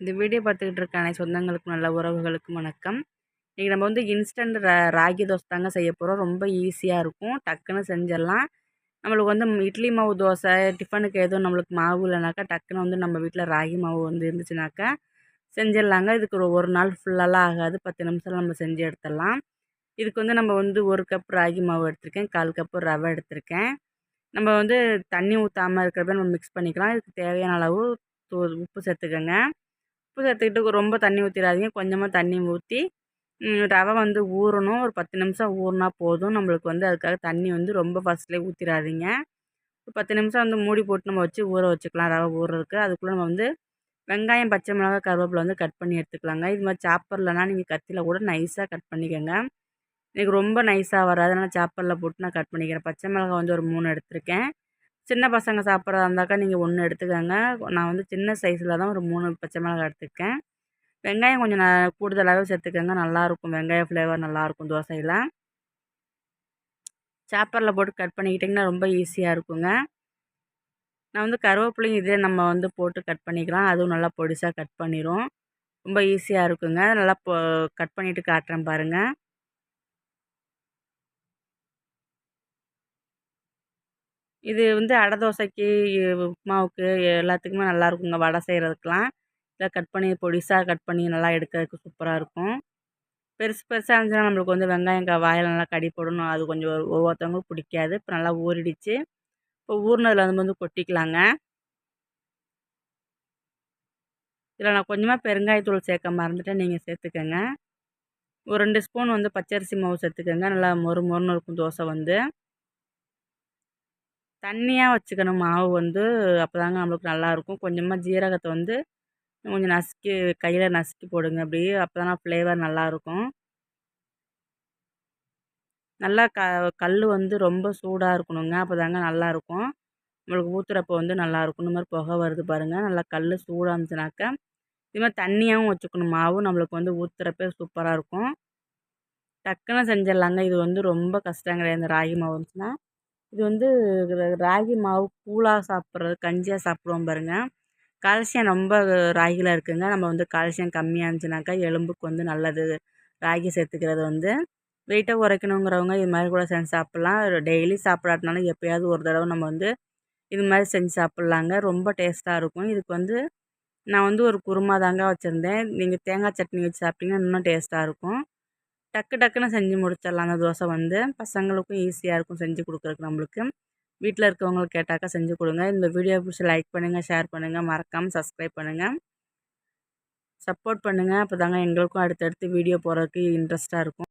இந்த வீடியோ பார்த்துக்கிட்டு இருக்க அனைத்து சொந்தங்களுக்கும் நல்ல உறவுகளுக்கும் வணக்கம். இன்றைக்கி நம்ம வந்து இன்ஸ்டன்ட் ரா ராகி தோசை தாங்க செய்ய போகிறோம் ரொம்ப ஈஸியாக இருக்கும். டக்குன்னு செஞ்சிடலாம். நம்மளுக்கு வந்து இட்லி மாவு தோசை டிஃபனுக்கு எதுவும் நம்மளுக்கு மாவு இல்லைனாக்கா டக்குன்னு வந்து நம்ம வீட்டில் ராகி மாவு வந்து இருந்துச்சுனாக்கா செஞ்சிடலாங்க. இதுக்கு ஒரு ஒரு நாள் ஃபுல்லாலாம் ஆகாது. பத்து நிமிஷம் நம்ம செஞ்சு எடுத்துடலாம். இதுக்கு வந்து நம்ம வந்து ஒரு கப் ராகி மாவு எடுத்திருக்கேன். கால் கப்பு ரவை எடுத்திருக்கேன். நம்ம வந்து தண்ணி ஊற்றாமல் இருக்கிறத நம்ம மிக்ஸ் பண்ணிக்கலாம். இதுக்கு தேவையான அளவு உப்பு சேர்த்துக்கோங்க. உப்பு சேர்த்துக்கிட்டு ரொம்ப தண்ணி ஊற்றிடாதீங்க கொஞ்சமாக தண்ணி ஊற்றி ரவை வந்து ஊறணும். ஒரு பத்து நிமிஷம் ஊறினா போதும். நம்மளுக்கு வந்து அதுக்காக தண்ணி வந்து ரொம்ப ஃபஸ்ட்லேயே ஊற்றிடாதீங்க ஒரு பத்து நிமிஷம் வந்து மூடி போட்டு நம்ம வச்சு ஊற வச்சுக்கலாம் ரவை ஊறுறதுக்கு. அதுக்குள்ளே நம்ம வந்து வெங்காயம் பச்சை மிளகாய் கருவேப்பிலை வந்து கட் பண்ணி எடுத்துக்கலாங்க. இது மாதிரி சாப்பர்லனா நீங்கள் கத்தியில் கூட நைஸாக கட் பண்ணிக்கோங்க. எனக்கு ரொம்ப நைஸாக வராது. அதனால் சாப்பரில் போட்டு நான் கட் பண்ணிக்கிறேன். பச்சை மிளகாய் வந்து ஒரு மூணு எடுத்திருக்கேன். சின்ன பசங்க சாப்பிட்றதா இருந்தாக்கா நீங்கள் ஒன்று எடுத்துக்கோங்க. நான் வந்து சின்ன சைஸில் தான் ஒரு மூணு பச்சை மிளகாய் எடுத்துருக்கேன். வெங்காயம் கொஞ்சம் நான் கூடுதலாகவே சேர்த்துக்கோங்க. நல்லாயிருக்கும் வெங்காய ஃப்ளேவர் நல்லாயிருக்கும் தோசையில். சாப்பரில் போட்டு கட் பண்ணிக்கிட்டிங்கன்னா ரொம்ப ஈஸியாக இருக்குங்க. நான் வந்து கருவேப்பிலையும் இதே நம்ம வந்து போட்டு கட் பண்ணிக்கலாம். அதுவும் நல்லா பொடிசாக கட் பண்ணிடும் ரொம்ப ஈஸியாக இருக்குங்க. நல்லா கட் பண்ணிவிட்டு காட்டுறேன் பாருங்கள் இது வந்து அடை தோசைக்கு உப்புமாவுக்கு எல்லாத்துக்குமே நல்லாயிருக்குங்க வடை செய்கிறதுக்கெலாம் இதை கட் பண்ணி பொடிசாக கட் பண்ணி நல்லா எடுக்கிறதுக்கு சூப்பராக இருக்கும். பெருசு பெருசாக இருந்துச்சுன்னா நம்மளுக்கு வந்து வெங்காயம் வாயில் நல்லா கடி போடணும். அது கொஞ்சம் ஒவ்வொருத்தவங்களுக்கும் பிடிக்காது. இப்போ நல்லா ஊறிடுச்சு. இப்போ ஊறினதில் வந்து வந்து கொட்டிக்கலாங்க. இதில் நான் கொஞ்சமாக பெருங்காயத்தூள் சேர்க்க மறந்துட்டேன். நீங்கள் சேர்த்துக்கோங்க. ஒரு ரெண்டு ஸ்பூன் வந்து பச்சரிசி மாவு சேர்த்துக்கோங்க. நல்லா மொறு மொறுன்னு இருக்கும் தோசை வந்து. தண்ணியாக வச்சுக்கணும். மாவு வந்து அப்போ தாங்க நம்மளுக்கு நல்லாயிருக்கும் கொஞ்சமாக ஜீரகத்தை வந்து கொஞ்சம் நசுக்கி கையில் நசுக்கி போடுங்க. அப்படி அப்போதான் ஃப்ளேவர் நல்லாயிருக்கும் நல்லா க கல் வந்து ரொம்ப சூடாக இருக்கணுங்க. அப்போ தாங்க நல்லாயிருக்கும் நம்மளுக்கு ஊற்றுறப்போ வந்து நல்லாயிருக்கும் இந்த மாதிரி புகை வருது பாருங்கள் நல்லா கல் சூடாக இருந்துச்சுனாக்கா இது மாதிரி தண்ணியாகவும் வச்சுக்கணும். மாவு நம்மளுக்கு வந்து ஊற்றுறப்ப சூப்பராக இருக்கும். டக்குன்னு செஞ்சிடலாங்க. இது வந்து ரொம்ப கஷ்டம் கிடையாது இந்த ராகி மாவு இருந்துச்சுன்னா இது வந்து ராகி மாவு கூழாக சாப்பிட்றது கஞ்சியாக சாப்பிடுவோம் பாருங்கள் கால்சியம் ரொம்ப ராகியில் இருக்குதுங்க நம்ம வந்து கால்சியம் கம்மியாக இருந்துச்சுனாக்கா எலும்புக்கு வந்து நல்லது. ராகி சேர்த்துக்கிறது வந்து வெயிட்டை குறைக்கணுங்கிறவங்க இது மாதிரி கூட செஞ்சு சாப்பிட்லாம். டெய்லி சாப்பிடாட்டினாலும் எப்போயாவது ஒரு தடவை நம்ம வந்து இது மாதிரி செஞ்சு சாப்பிட்லாங்க. ரொம்ப டேஸ்ட்டாக இருக்கும். இதுக்கு வந்து நான் வந்து ஒரு குருமா தாங்க வச்சுருந்தேன். நீங்கள் தேங்காய் சட்னி வச்சு சாப்பிட்டிங்கன்னா இன்னும் டேஸ்ட்டாக இருக்கும். டக்கு டக்குன்னு செஞ்சு முடிச்சிடலாம் அந்த தோசை வந்து பசங்களுக்கும் ஈஸியாக இருக்கும் செஞ்சு கொடுக்குறதுக்கு நம்மளுக்கு. வீட்டில் இருக்கவங்களுக்கு கேட்டாக்கா செஞ்சு கொடுங்க. இந்த வீடியோ பிடிச்சி லைக் பண்ணுங்கள் ஷேர் பண்ணுங்கள் மறக்காமல் சப்ஸ்கிரைப் பண்ணுங்கள் சப்போர்ட் பண்ணுங்கள் அப்போ தாங்க எங்களுக்கும் அடுத்தடுத்து வீடியோ போடுறதுக்கு இன்ட்ரெஸ்ட்டாக இருக்கும்.